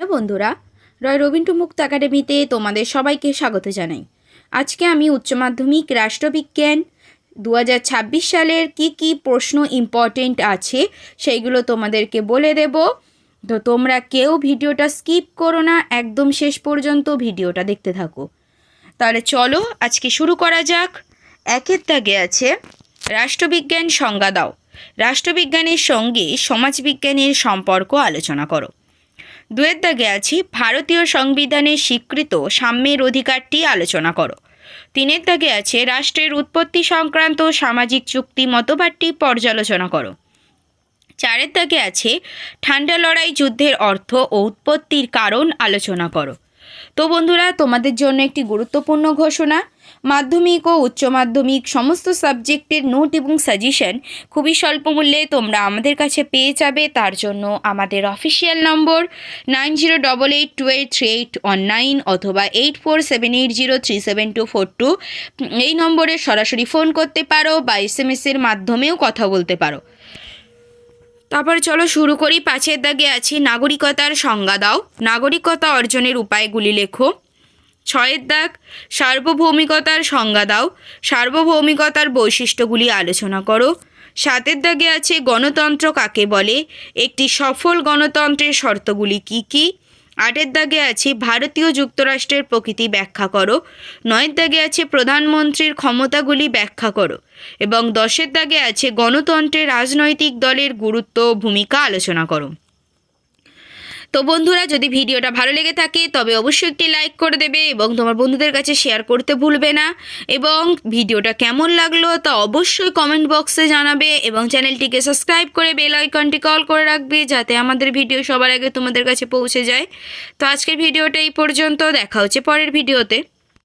বন্ধুরা, রয় রবীন্দ্র মুক্ত একাডেমিতে তোমাদের সবাইকে স্বাগত জানাই। আজকে আমি উচ্চ মাধ্যমিক রাষ্ট্রবিজ্ঞান দু হাজার ছাব্বিশ সালের কি কি প্রশ্ন ইম্পর্টেন্ট আছে সেইগুলো তোমাদেরকে বলে দেব। তো তোমরা কেউ ভিডিওটা স্কিপ করো না, একদম শেষ পর্যন্ত ভিডিওটা দেখতে থাকো। তাহলে চলো আজকে শুরু করা যাক। একের দাগে আছে, রাষ্ট্রবিজ্ঞান সংজ্ঞা দাও। রাষ্ট্রবিজ্ঞানের সঙ্গে সমাজবিজ্ঞানের সম্পর্ক আলোচনা করো। দুয়ের দাগে আছি ভারতীয় সংবিধানে স্বীকৃত সাম্যের অধিকারটি আলোচনা করো। তিনের দাগে আছে রাষ্ট্রের উৎপত্তি সংক্রান্ত সামাজিক চুক্তি মতবাদটি পর্যালোচনা করো। চারের দাগে আছে ঠান্ডা লড়াই যুদ্ধের অর্থ ও উৎপত্তির কারণ আলোচনা করো। তো বন্ধুরা, তোমাদের জন্য একটি গুরুত্বপূর্ণ ঘোষণা। মাধ্যমিক ও উচ্চ মাধ্যমিক সমস্ত সাবজেক্টের নোট এবং সাজেশন খুবই স্বল্প মূল্যে তোমরা আমাদের কাছে পেয়ে যাবে। তার জন্য আমাদের অফিসিয়াল নম্বর nine zero double eight two eight three eight one nine অথবা eight four seven eight zero three seven two four two. এই নম্বরে সরাসরি ফোন করতে পারো বা এস এম মাধ্যমেও কথা বলতে পারো। তারপর চলো শুরু করি পাঁচের দাগে আছে। নাগরিকতার সংজ্ঞা দাও। নাগরিকতা অর্জনের উপায়গুলি লেখো। ছয়ের দাগ, সার্বভৌমিকতার সংজ্ঞা দাও। সার্বভৌমিকতার বৈশিষ্ট্যগুলি আলোচনা করো। সাতের দাগে আছে গণতন্ত্র কাকে বলে? একটি সফল গণতন্ত্রের শর্তগুলি কি কি? আটের দাগে আছে, ভারতীয় যুক্তরাষ্ট্রের প্রকৃতি ব্যাখ্যা করো। নয়ের দাগে আছে প্রধানমন্ত্রীর ক্ষমতাগুলি ব্যাখ্যা করো। এবং দশের দাগে আছে গণতন্ত্রের রাজনৈতিক দলের গুরুত্ব ভূমিকা আলোচনা করো। তো বন্ধুরা, যদি ভিডিওটা ভালো লেগে থাকে, তবে অবশ্যই একটি লাইক করে দেবে এবং তোমার বন্ধুদের কাছে শেয়ার করতে ভুলবে না। এবং ভিডিওটা কেমন লাগল তা অবশ্যই কমেন্ট বক্সে জানাবে এবং চ্যানেলটিকে সাবস্ক্রাইব করে বেল আইকনটি কল করে রাখবে যাতে আমাদের ভিডিও সবার আগে তোমাদের কাছে পৌঁছে যায়। তো আজকের ভিডিওটা এই পর্যন্ত, দেখা হচ্ছে পরের ভিডিওতে।